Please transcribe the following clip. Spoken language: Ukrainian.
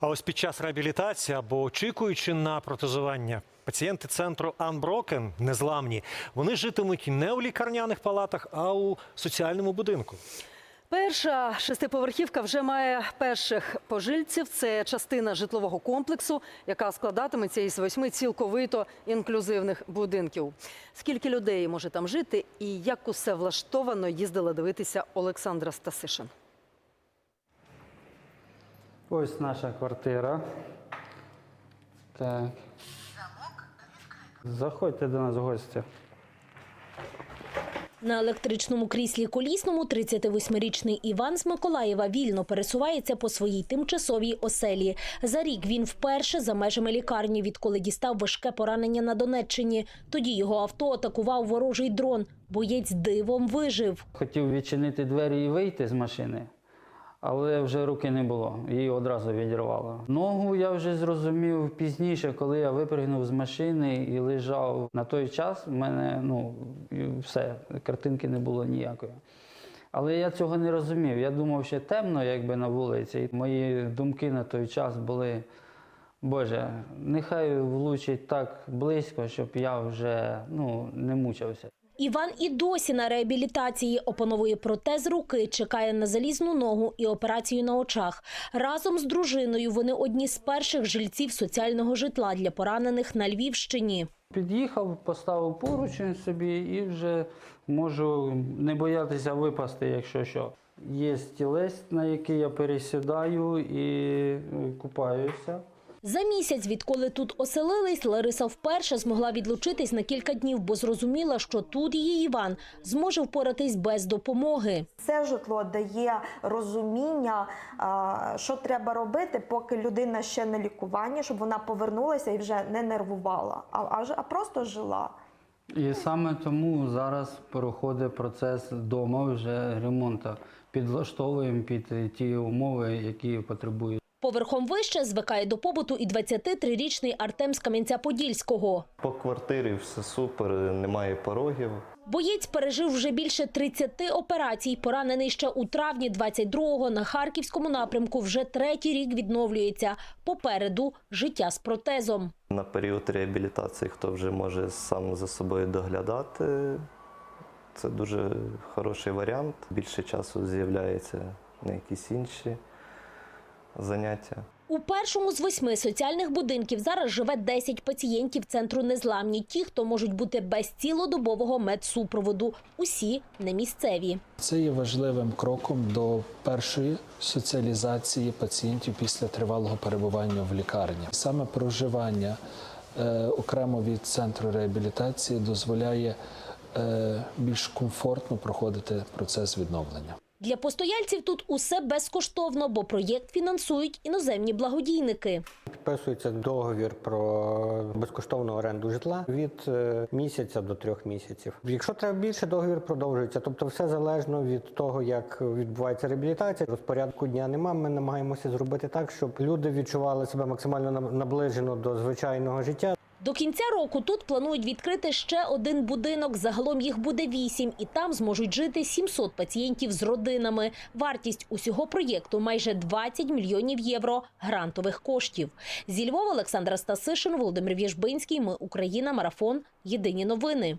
А ось під час реабілітації або очікуючи на протезування, пацієнти центру Unbroken незламні. Вони житимуть не у лікарняних палатах, а у соціальному будинку. Перша шестиповерхівка вже має перших пожильців. Це частина житлового комплексу, яка складатиметься із восьми цілковито інклюзивних будинків. Скільки людей може там жити і як усе влаштовано, їздила дивитися Олександра Стасишин. Ось наша квартира. Так. Заходьте до нас в гості. На електричному кріслі колісному 38-річний Іван з Миколаєва вільно пересувається по своїй тимчасовій оселі. За рік він вперше за межами лікарні, відколи дістав важке поранення на Донеччині. Тоді його авто атакував ворожий дрон. Боєць дивом вижив. Хотів відчинити двері і вийти з машини, але вже руки не було, її одразу відірвало. Ногу я вже зрозумів пізніше, коли я випригнув з машини і лежав. На той час в мене ну, все, картинки не було ніякої. Але я цього не розумів. Я думав, що темно, якби на вулиці. І мої думки на той час були. Боже, нехай влучить так близько, щоб я вже ну, не мучився. Іван і досі на реабілітації опановує протез руки, чекає на залізну ногу і операцію на очах. Разом з дружиною вони одні з перших жильців соціального житла для поранених на Львівщині. Під'їхав, поставив поручень собі і вже можу не боятися випасти, якщо що. Є стілець, на який я пересідаю і ну, купаюся. За місяць, відколи тут оселились, Лариса вперше змогла відлучитись на кілька днів, бо зрозуміла, що тут її Іван зможе впоратись без допомоги. Це житло дає розуміння, що треба робити, поки людина ще на лікуванні, щоб вона повернулася і вже не нервувала, а, просто жила. І саме тому зараз проходить процес вдома вже ремонту. Підлаштовуємо під ті умови, які потребують. Поверхом вище звикає до побуту і 23-річний Артем з Кам'янця-Подільського. По квартирі все супер, немає порогів. Боєць пережив вже більше 30 операцій. Поранений ще у травні 22-го на Харківському напрямку вже третій рік відновлюється. Попереду життя з протезом. На період реабілітації, хто вже може сам за собою доглядати, це дуже хороший варіант. Більше часу з'являється на якісь інші заняття. У першому з восьми соціальних будинків зараз живе 10 пацієнтів центру незламні. Ті, хто можуть бути без цілодобового медсупроводу. Усі не місцеві. Це є важливим кроком до першої соціалізації пацієнтів після тривалого перебування в лікарні. Саме проживання е, окремо від центру реабілітації дозволяє е, більш комфортно проходити процес відновлення. Для постояльців тут усе безкоштовно, бо проєкт фінансують іноземні благодійники. Підписується договір про безкоштовну оренду житла від е, місяця до трьох місяців. Якщо треба більше, договір продовжується. Тобто, все залежно від того, як відбувається реабілітація. Розпорядку дня нема. Ми намагаємося зробити так, щоб люди відчували себе максимально наближено до звичайного життя. До кінця року тут планують відкрити ще один будинок. Загалом їх буде вісім, і там зможуть жити 700 пацієнтів з родинами. Вартість усього проєкту майже 20 мільйонів євро грантових коштів. Зі Львова Олександра Стасишин, Володимир Вєжбинський. Ми Україна. Марафон. Єдині новини.